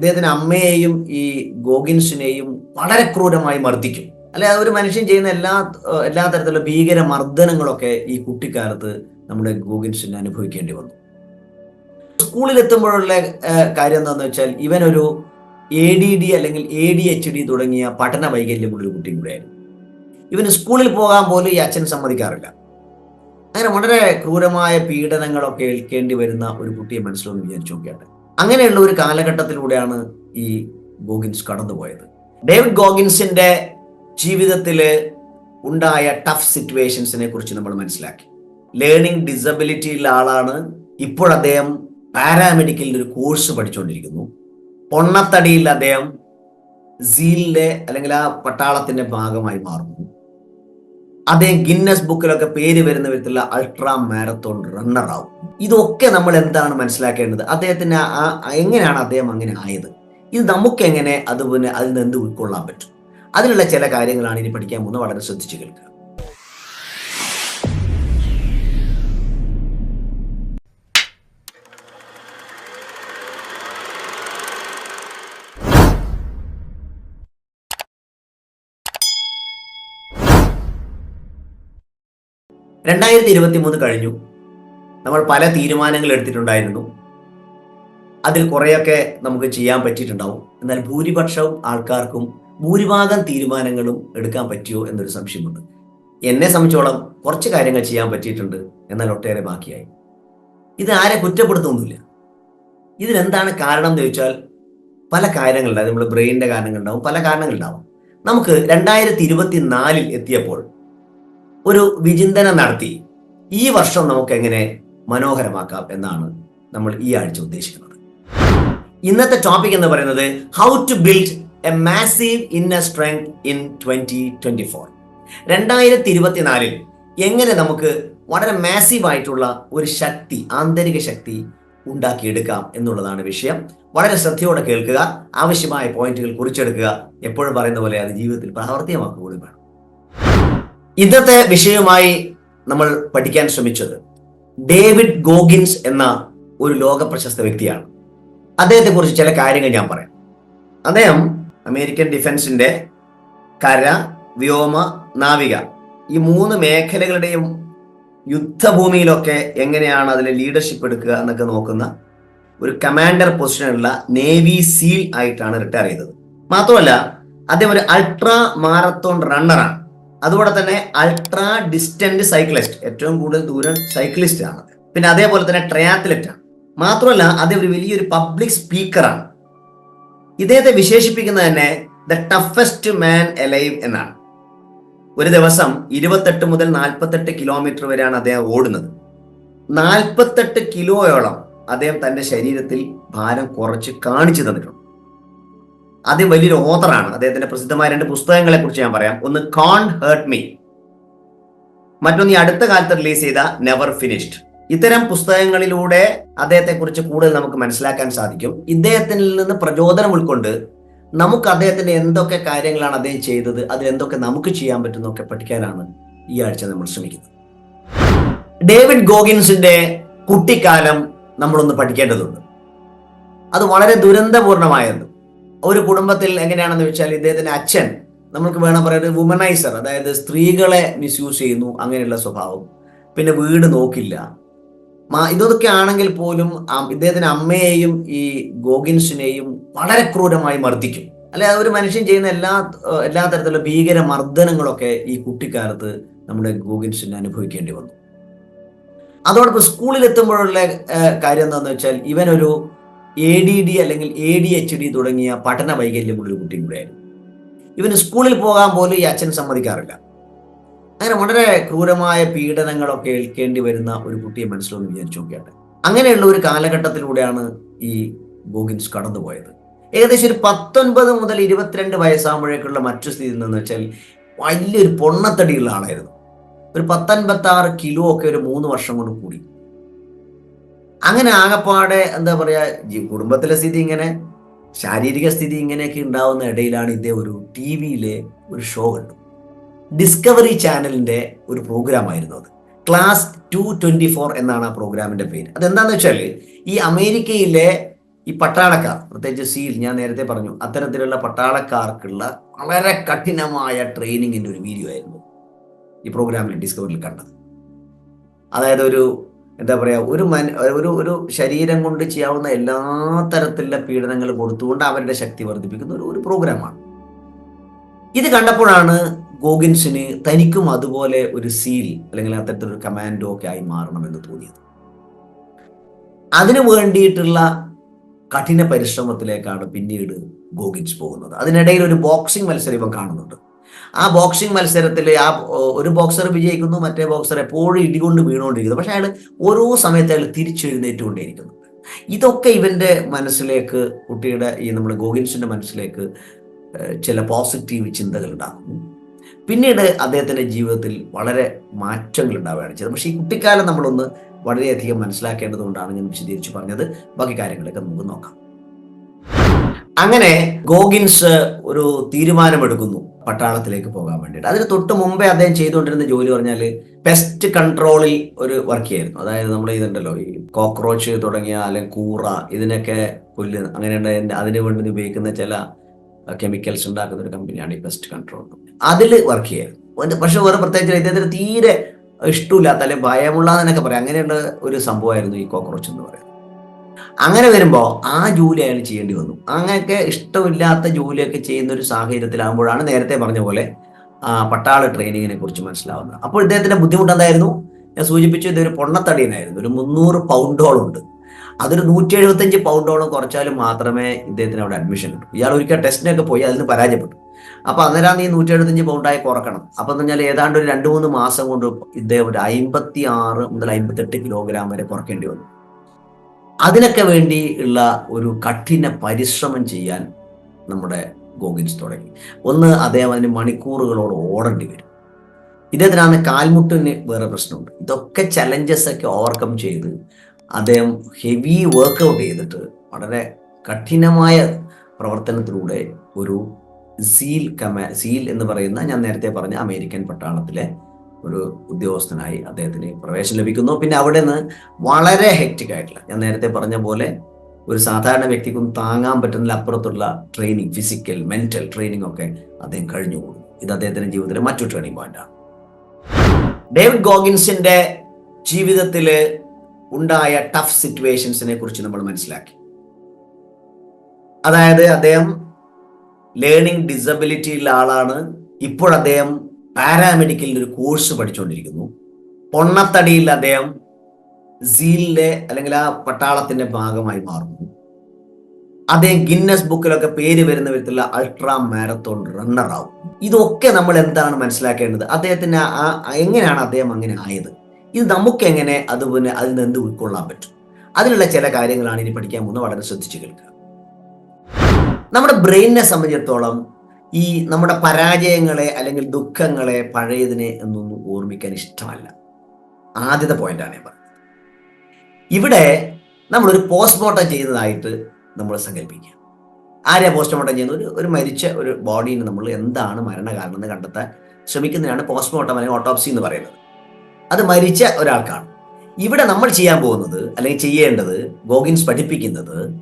അദ്ദേഹത്തിന് അമ്മയെയും ഈ ഗോഗിൻസിനെയും വളരെ ക്രൂരമായി മർദ്ദിക്കും. അല്ലെ ഒരു മനുഷ്യൻ ചെയ്യുന്ന എല്ലാ എല്ലാ തരത്തിലുള്ള ഭീകര മർദ്ദനങ്ങളൊക്കെ ഈ കുട്ടിക്കാലത്ത് നമ്മുടെ ഗോഗിൻസിന് അനുഭവിക്കേണ്ടി വന്നു. ഏഹ് കാര്യം എന്താണെന്ന് വെച്ചാൽ ഇവനൊരു എ ഡി ഡി അല്ലെങ്കിൽ എ ഡി എച്ച് ഡി തുടങ്ങിയ പഠന വൈകല്യമുള്ളൊരു കുട്ടിയും കൂടെയായിരുന്നു. ഇവന് സ്കൂളിൽ പോകാൻ പോലും ഈ അച്ഛൻ സമ്മതിക്കാറില്ല. അങ്ങനെ വളരെ ക്രൂരമായ പീഡനങ്ങളൊക്കെ ഏൽക്കേണ്ടി വരുന്ന ഒരു കുട്ടിയെ മനസ്സിലൊന്ന് വിചാരിച്ചു നോക്കിയാട്ടെ. അങ്ങനെയുള്ള ഒരു കാലഘട്ടത്തിലൂടെയാണ് ഈ ഗോഗിൻസ് കടന്നുപോയത്. ഡേവിഡ് ഗോഗിൻസിന്റെ ജീവിതത്തിൽ ഉണ്ടായ ടഫ് സിറ്റുവേഷൻസിനെ കുറിച്ച് നമ്മൾ മനസ്സിലാക്കി. ലേണിംഗ് ഡിസബിലിറ്റി ഉള്ള ആളാണ്. ഇപ്പോൾ അദ്ദേഹം പാരാമെഡിക്കലിന്റെ ഒരു കോഴ്സ് പഠിച്ചുകൊണ്ടിരിക്കുന്നു പൊണ്ണത്തടിയിൽ അദ്ദേഹം സീലിന്റെ അല്ലെങ്കിൽ ആ പട്ടാളത്തിന്റെ ഭാഗമായി മാറുന്നു. അദ്ദേഹം ഗിന്നസ് ബുക്കിലൊക്കെ പേര് വരുന്ന വിധത്തിലുള്ള അൾട്രാ മാരത്തോൺ റണ്ണർ ആവും. ഇതൊക്കെ നമ്മൾ എന്താണ് മനസ്സിലാക്കേണ്ടത്? അദ്ദേഹത്തിന് ആ എങ്ങനെയാണ് അദ്ദേഹം അങ്ങനെ ആയത്? ഇത് നമുക്ക് എങ്ങനെ പിന്നെ അതിൽ നിന്ന് എന്ത് ഉൾക്കൊള്ളാൻ പറ്റും? അതിനുള്ള ചില കാര്യങ്ങളാണ് ഇനി പഠിക്കാൻ പോകുന്നത്. വളരെ ശ്രദ്ധിച്ചു കേൾക്കുക. രണ്ടായിരത്തി ഇരുപത്തി മൂന്ന് കഴിഞ്ഞു. നമ്മൾ പല തീരുമാനങ്ങൾ എടുത്തിട്ടുണ്ടായിരുന്നു. അതിൽ കുറേയൊക്കെ നമുക്ക് ചെയ്യാൻ പറ്റിയിട്ടുണ്ടാവും. എന്നാൽ ഭൂരിപക്ഷവും ആൾക്കാർക്കും ഭൂരിഭാഗം തീരുമാനങ്ങളും എടുക്കാൻ പറ്റിയോ എന്നൊരു സംശയമുണ്ട്. എന്നെ സംബന്ധിച്ചോളം കുറച്ച് കാര്യങ്ങൾ ചെയ്യാൻ പറ്റിയിട്ടുണ്ട്. എന്നാൽ ഒട്ടേറെ ബാക്കിയായി. ഇത് ആരെ കുറ്റപ്പെടുത്തുന്നില്ല ഇതിനെന്താണ് കാരണം എന്ന് ചോദിച്ചാൽ പല കാര്യങ്ങളുണ്ടാവും നമ്മുടെ ബ്രെയിനിന്റെ കാരണങ്ങളുണ്ടാവും. പല കാരണങ്ങളുണ്ടാവും. നമുക്ക് രണ്ടായിരത്തി ഇരുപത്തി നാലിൽ എത്തിയപ്പോൾ ഒരു വിചിന്തനം നടത്തി. ഈ വർഷം നമുക്ക് എങ്ങനെ മനോഹരമാക്കാം എന്നാണ് നമ്മൾ ഈ ആഴ്ച ഉദ്ദേശിക്കുന്നത്. ഇന്നത്തെ ടോപ്പിക് എന്ന് പറയുന്നത് how to build a massive inner strength in twenty twenty four രണ്ടായിരത്തി ഇരുപത്തിനാലിൽ എങ്ങനെ നമുക്ക് വളരെ മാസീവ് ആയിട്ടുള്ള ഒരു ശക്തി ആന്തരിക ശക്തി ഉണ്ടാക്കിയെടുക്കാം എന്നുള്ളതാണ് വിഷയം. വളരെ ശ്രദ്ധയോടെ കേൾക്കുക ആവശ്യമായ പോയിന്റുകൾ കുറിച്ചെടുക്കുക എപ്പോഴും പറയുന്ന പോലെ അത് ജീവിതത്തിൽ പ്രാവർത്തികമാക്കുക കൂടി വേണം. ഇന്നത്തെ വിഷയവുമായി നമ്മൾ പഠിക്കാൻ ശ്രമിച്ചത് ഡേവിഡ് ഗോഗിൻസ് എന്ന ഒരു ലോക പ്രശസ്ത വ്യക്തിയാണ്. അദ്ദേഹത്തെ കുറിച്ച് ചില കാര്യങ്ങൾ ഞാൻ പറയാം. അദ്ദേഹം അമേരിക്കൻ ഡിഫൻസിന്റെ കര വ്യോമ നാവിക ഈ മൂന്ന് മേഖലകളുടെയും യുദ്ധഭൂമിയിലൊക്കെ എങ്ങനെയാണ് അതിലെ ലീഡർഷിപ്പ് എടുക്കുക എന്നൊക്കെ നോക്കുന്ന ഒരു കമാൻഡർ പൊസിഷനുള്ള നേവി സീൽ ആയിട്ടാണ് റിട്ടയർ ചെയ്തത്. മാത്രമല്ല അദ്ദേഹം ഒരു അൾട്രാ മാരത്തോൺ റണ്ണറാണ് അതുപോലെ തന്നെ അൾട്രാ ഡിസ്റ്റന്റ് സൈക്ലിസ്റ്റ് ഏറ്റവും കൂടുതൽ ദൂരം സൈക്ലിസ്റ്റ് ആണ്. പിന്നെ അതേപോലെ തന്നെ ട്രയാത്ലറ്റ് ആണ്. മാത്രമല്ല അദ്ദേഹം ഒരു വലിയൊരു പബ്ലിക് സ്പീക്കറാണ് ഇദ്ദേഹത്തെ വിശേഷിപ്പിക്കുന്നത് തന്നെ ദ ടഫസ്റ്റ് മാൻ എലൈവ് എന്നാണ്. ഒരു ദിവസം ഇരുപത്തെട്ട് മുതൽ നാൽപ്പത്തെട്ട് കിലോമീറ്റർ വരെയാണ് അദ്ദേഹം ഓടുന്നത്. നാൽപ്പത്തെട്ട് കിലോയോളം അദ്ദേഹം തന്റെ ശരീരത്തിൽ ഭാരം കുറച്ച് കാണിച്ചു തന്നിട്ടുണ്ട്. അദ്ദേഹം വലിയൊരു ഓതറാണ് അദ്ദേഹത്തിന്റെ പ്രസിദ്ധമായ രണ്ട് പുസ്തകങ്ങളെ കുറിച്ച് ഞാൻ പറയാം. ഒന്ന് കോൺ ഹേർട്ട് മീ മറ്റൊന്ന് ഈ അടുത്ത കാലത്ത് റിലീസ് ചെയ്ത നെവർ ഫിനിഷ്ഡ് ഇത്തരം പുസ്തകങ്ങളിലൂടെ അദ്ദേഹത്തെ കുറിച്ച് കൂടുതൽ നമുക്ക് മനസ്സിലാക്കാൻ സാധിക്കും. ഇദ്ദേഹത്തിൽ നിന്ന് പ്രചോദനം ഉൾക്കൊണ്ട് നമുക്ക് അദ്ദേഹത്തിന്റെ എന്തൊക്കെ കാര്യങ്ങളാണ് അദ്ദേഹം ചെയ്തത് അതിൽ എന്തൊക്കെ നമുക്ക് ചെയ്യാൻ പറ്റുന്നൊക്കെ പഠിക്കാനാണ് ഈ ആഴ്ച നമ്മൾ ശ്രമിക്കുന്നത്. ഡേവിഡ് ഗോഗിൻസിന്റെ കുട്ടിക്കാലം നമ്മളൊന്ന് പഠിക്കേണ്ടതുണ്ട്. അത് വളരെ ദുരന്തപൂർണമായത് ഒരു കുടുംബത്തിൽ എങ്ങനെയാണെന്ന് വെച്ചാൽ ഇദ്ദേഹത്തിന്റെ അച്ഛൻ നമുക്ക് വേണം പറയുന്നത് വുമനൈസർ അതായത് സ്ത്രീകളെ മിസ്യൂസ് ചെയ്യുന്നു അങ്ങനെയുള്ള സ്വഭാവം. പിന്നെ വീട് നോക്കില്ല. ഇതൊക്കെ ആണെങ്കിൽ പോലും ഇദ്ദേഹത്തിന്റെ അമ്മയെയും ഈ ഗോഗിൻസിനെയും വളരെ ക്രൂരമായി മർദ്ദിക്കും. അല്ലെ ഒരു മനുഷ്യൻ ചെയ്യുന്ന എല്ലാ എല്ലാ തരത്തിലുള്ള ഭീകര മർദ്ദനങ്ങളൊക്കെ ഈ കുട്ടിക്കാലത്ത് നമ്മുടെ ഗോഗിൻസിന് അനുഭവിക്കേണ്ടി വന്നു. അതോടൊപ്പം സ്കൂളിൽ എത്തുമ്പോഴുള്ള കാര്യം എന്താണെന്ന് വെച്ചാൽ ഇവനൊരു എ ഡി ഡി അല്ലെങ്കിൽ എ ഡി എച്ച് ഡി തുടങ്ങിയ പഠന വൈകല്യമുള്ളൊരു കുട്ടിയും കൂടെയായിരുന്നു ഇവന് സ്കൂളിൽ പോകാൻ പോലും ഈ അച്ഛൻ സമ്മതിക്കാറില്ല. അങ്ങനെ വളരെ ക്രൂരമായ പീഡനങ്ങളൊക്കെ ഏൽക്കേണ്ടി വരുന്ന ഒരു കുട്ടിയെ മനസ്സിലൊന്ന് വിചാരിച്ചു നോക്കിയാട്ടെ. അങ്ങനെയുള്ള ഒരു കാലഘട്ടത്തിലൂടെയാണ് ഈ ഗോഗിൻസ് കടന്നുപോയത്. ഏകദേശം ഒരു പത്തൊൻപത് മുതൽ ഇരുപത്തിരണ്ട് വയസ്സാകുമ്പോഴേക്കുള്ള മറ്റു സ്ഥിതി എന്ന് വെച്ചാൽ വലിയൊരു പൊണ്ണത്തടിയുള്ള ആളായിരുന്നു. ഒരു പത്തൊൻപത്തി ആറ് കിലോ ഒക്കെ ഒരു മൂന്ന് വർഷം കൊണ്ട് കൂടി. അങ്ങനെ ആകെപ്പാടെ എന്താ പറയാ കുടുംബത്തിലെ സ്ഥിതി ഇങ്ങനെ ശാരീരിക സ്ഥിതി ഇങ്ങനെയൊക്കെ ഉണ്ടാവുന്ന ഇടയിലാണ് ഇതേ ഒരു ടി വിയിലെ ഒരു ഷോ കണ്ടു. ഡിസ്കവറി ചാനലിന്റെ ഒരു പ്രോഗ്രാമായിരുന്നു അത്. ക്ലാസ് ടു ട്വന്റി ഫോർ എന്നാണ് ആ പ്രോഗ്രാമിന്റെ പേര്. അതെന്താന്ന് വെച്ചാൽ ഈ അമേരിക്കയിലെ ഈ പട്ടാളക്കാർ പ്രത്യേകിച്ച് സീൽ ഞാൻ നേരത്തെ പറഞ്ഞു അത്തരത്തിലുള്ള പട്ടാളക്കാർക്കുള്ള വളരെ കഠിനമായ ട്രെയിനിങ്ങിന്റെ ഒരു വീഡിയോ ആയിരുന്നു ഈ പ്രോഗ്രാമിൽ ഡിസ്കവറിൽ കണ്ടത്. അതായത് ഒരു എന്താ പറയുക ഒരു മൻ ഒരു ഒരു ശരീരം കൊണ്ട് ചെയ്യാവുന്ന എല്ലാ തരത്തിലുള്ള പീഡനങ്ങൾ കൊടുത്തുകൊണ്ട് അവരുടെ ശക്തി വർദ്ധിപ്പിക്കുന്ന ഒരു ഒരു പ്രോഗ്രാമാണ്. ഇത് കണ്ടപ്പോഴാണ് ഗോഗിൻസിന് തനിക്കും അതുപോലെ ഒരു സീൽ അല്ലെങ്കിൽ അത്തരത്തിലൊരു കമാൻഡോ ഒക്കെ ആയി മാറണമെന്ന് തോന്നിയത്. അതിനു വേണ്ടിയിട്ടുള്ള കഠിന പരിശ്രമത്തിലേക്കാണ് പിന്നീട് ഗോഗിൻസ് പോകുന്നത്. അതിനിടയിൽ ഒരു ബോക്സിംഗ് മത്സരം ഇവൻ കാണുന്നുണ്ട്. ആ ബോക്സിംഗ് മത്സരത്തിൽ ആ ഒരു ബോക്സർ വിജയിക്കുന്നു മറ്റേ ബോക്സർ എപ്പോഴും ഇടികൊണ്ട് വീണുകൊണ്ടിരിക്കുന്നു. പക്ഷെ അയാൾ ഓരോ സമയത്ത് അയാൾ തിരിച്ചെഴുന്നേറ്റുകൊണ്ടേയിരിക്കുന്നു. ഇതൊക്കെ ഇവന്റെ മനസ്സിലേക്ക് കുട്ടിയുടെ ഈ നമ്മുടെ ഗോഗിൻസിന്റെ മനസ്സിലേക്ക് ചില പോസിറ്റീവ് ചിന്തകൾ ഉണ്ടാകുന്നു പിന്നീട് അദ്ദേഹത്തിന്റെ ജീവിതത്തിൽ വളരെ മാറ്റങ്ങൾ ഉണ്ടാവുകയാണ് ചെയ്തത്. പക്ഷേ ഈ കുട്ടിക്കാലം നമ്മളൊന്ന് വളരെയധികം മനസ്സിലാക്കേണ്ടതുകൊണ്ടാണ് ഞാൻ വിശദീകരിച്ച് പറഞ്ഞത്. ബാക്കി കാര്യങ്ങളൊക്കെ നമുക്ക് നോക്കാം. അങ്ങനെ ഗോഗിൻസ് ഒരു തീരുമാനമെടുക്കുന്നു പട്ടാളത്തിലേക്ക് പോകാൻ വേണ്ടിയിട്ട്. അതിന് തൊട്ട് മുമ്പേ അദ്ദേഹം ചെയ്തുകൊണ്ടിരുന്ന ജോലി പറഞ്ഞാൽ പെസ്റ്റ് കൺട്രോളിൽ ഒരു വർക്ക് ചെയ്യായിരുന്നു അതായത് നമ്മൾ ഇതുണ്ടല്ലോ ഈ കോക്രോച്ച് തുടങ്ങിയ അല്ലെങ്കിൽ കൂറ ഇതിനൊക്കെ പുല്ല് അങ്ങനെയുള്ള അതിനു വേണ്ടി ഉപയോഗിക്കുന്ന ചില കെമിക്കൽസ് ഉണ്ടാക്കുന്ന ഒരു കമ്പനിയാണ് ഈ പെസ്റ്റ് കൺട്രോൾ അതിൽ വർക്ക് ചെയ്യായിരുന്നു. പക്ഷെ വേറെ പ്രത്യേകിച്ച് ഇദ്ദേഹത്തിന് തീരെ ഇഷ്ടമില്ലാത്ത അല്ലെങ്കിൽ ഭയമുള്ള എന്നൊക്കെ പറയാം. അങ്ങനെയുള്ള ഒരു സംഭവമായിരുന്നു ഈ കോക്രോച്ച് എന്ന് പറയുന്നത്. അങ്ങനെ വരുമ്പോൾ ആ ജോലി അയാൾ ചെയ്യേണ്ടി വന്നു. അങ്ങനെയൊക്കെ ഇഷ്ടമില്ലാത്ത ജോലിയൊക്കെ ചെയ്യുന്ന ഒരു സാഹചര്യത്തിലാകുമ്പോഴാണ് നേരത്തെ പറഞ്ഞ പോലെ പട്ടാള ട്രെയിനിങ്ങിനെ കുറിച്ച് മനസ്സിലാവുന്നത്. അപ്പോൾ ഇദ്ദേഹത്തിന്റെ ബുദ്ധിമുട്ട് എന്തായിരുന്നു? ഞാൻ സൂചിപ്പിച്ചു ഇതൊരു പൊണ്ണത്തടിയനായിരുന്നു. ഒരു മുന്നൂറ് പൗണ്ടോളം ഉണ്ട്. അതൊരു നൂറ്റി എഴുപത്തഞ്ച് പൗണ്ടോളം കുറച്ചാലും മാത്രമേ ഇദ്ദേഹത്തിന് അവിടെ അഡ്മിഷൻ കിട്ടൂ. ഇയാൾ ഒരിക്കൽ ടെസ്റ്റിനൊക്കെ പോയി അതിൽ നിന്ന് പരാജയപ്പെട്ടു. അപ്പൊ അന്നേരം ഈ നൂറ്റി എഴുപത്തഞ്ച് പൗണ്ടായി കുറക്കണം. അപ്പൊ എന്ന് പറഞ്ഞാൽ ഏതാണ്ട് ഒരു രണ്ട് മൂന്ന് മാസം കൊണ്ട് ഇദ്ദേഹം ഒരു അമ്പത്തി ആറ് മുതൽ അമ്പത്തെട്ട് കിലോഗ്രാം വരെ കുറയ്ക്കേണ്ടി വന്നു. അതിനൊക്കെ വേണ്ടി ഉള്ള ഒരു കഠിന പരിശ്രമം ചെയ്യാൻ നമ്മുടെ ഗോഗിൻസ് തുടങ്ങി. ഒന്ന് അദ്ദേഹം അതിന് മണിക്കൂറുകളോട് ഓടേണ്ടി വരും. ഇദ്ദേഹത്തിനാണ് കാൽമുട്ടിന് വേറെ പ്രശ്നമുണ്ട്. ഇതൊക്കെ ചലഞ്ചസ് ഒക്കെ ഓവർകം ചെയ്ത് അദ്ദേഹം ഹെവി വർക്കൗട്ട് ചെയ്തിട്ട് വളരെ കഠിനമായ പ്രവർത്തനത്തിലൂടെ ഒരു സീൽ കമാ സീൽ എന്ന് പറയുന്ന ഞാൻ നേരത്തെ പറഞ്ഞ അമേരിക്കൻ പട്ടാളത്തിലെ ഒരു ഉദ്യോഗസ്ഥനായി അദ്ദേഹത്തിന് പ്രവേശനം ലഭിക്കുന്നു. പിന്നെ അവിടെ നിന്ന് വളരെ ഹെക്റ്റിക് ആയിട്ടുള്ള ഞാൻ നേരത്തെ പറഞ്ഞ പോലെ ഒരു സാധാരണ വ്യക്തിക്കും താങ്ങാൻ പറ്റുന്ന അപ്പുറത്തുള്ള ട്രെയിനിങ് ഫിസിക്കൽ മെന്റൽ ട്രെയിനിങ് ഒക്കെ അദ്ദേഹം കഴിഞ്ഞു പോകുന്നു. ഇത് അദ്ദേഹത്തിന്റെ ജീവിതത്തിലെ മറ്റൊരു ട്രെയിനിങ് പോയിന്റാണ് ഡേവിഡ് ഗോഗിൻസിന്റെ ജീവിതത്തിൽ ഉണ്ടായ ടഫ് സിറ്റുവേഷൻസിനെ കുറിച്ച് നമ്മൾ മനസ്സിലാക്കി. അതായത് അദ്ദേഹം ലേണിംഗ് ഡിസബിലിറ്റി ഉള്ള ആളാണ്. ഇപ്പോൾ അദ്ദേഹം പാരാമെഡിക്കലിന്റെ ഒരു കോഴ്സ് പഠിച്ചുകൊണ്ടിരിക്കുന്നു. പൊണ്ണത്തടിയിൽ അദ്ദേഹം സീലിന്റെ അല്ലെങ്കിൽ ആ പട്ടാളത്തിന്റെ ഭാഗമായി മാറുന്നു. അദ്ദേഹം ഗിന്നസ് ബുക്കിലൊക്കെ പേര് വരുന്ന വിധത്തിലുള്ള അൾട്രാ മാരത്തോൺ റണ്ണർ ആവും. ഇതൊക്കെ നമ്മൾ എന്താണ് മനസ്സിലാക്കേണ്ടത്? അദ്ദേഹത്തിന് ആ എങ്ങനെയാണ് അദ്ദേഹം അങ്ങനെ ആയത്? ഇത് നമുക്ക് എങ്ങനെ അത് പിന്നെ അതിൽ നിന്ന് എന്ത് ഉൾക്കൊള്ളാൻ പറ്റും? അതിനുള്ള ചില കാര്യങ്ങളാണ് ഇനി പഠിക്കാൻ പോകുന്നത്. വളരെ ശ്രദ്ധിച്ചു കേൾക്കുക. നമ്മുടെ ബ്രെയിനിനെ സംബന്ധിച്ചിടത്തോളം ഈ നമ്മുടെ പരാജയങ്ങളെ അല്ലെങ്കിൽ ദുഃഖങ്ങളെ പഴയതിനെ എന്നൊന്നും ഓർമ്മിക്കാൻ ഇഷ്ടമല്ല. ആദ്യത്തെ പോയിന്റാണ് ഞാൻ പറഞ്ഞത്. ഇവിടെ നമ്മളൊരു പോസ്റ്റ്മോർട്ടം ചെയ്യുന്നതായിട്ട് നമ്മൾ സങ്കല്പിക്കുക. ആരെയാ പോസ്റ്റ്മോർട്ടം ചെയ്യുന്നത്? ഒരു ഒരു മരിച്ച ഒരു ബോഡീനെ നമ്മൾ എന്താണ് മരണകാരണം എന്ന് കണ്ടെത്താൻ ശ്രമിക്കുന്നതിനാണ് പോസ്റ്റ്മോർട്ടം അല്ലെങ്കിൽ ഓട്ടോപ്സി എന്ന് പറയുന്നത്. അത് മരിച്ച ഒരാൾക്കാണ്. ഇവിടെ നമ്മൾ ചെയ്യാൻ പോകുന്നത് അല്ലെങ്കിൽ ചെയ്യേണ്ടത് ഗോഗിൻസ് പഠിപ്പിക്കുന്നത്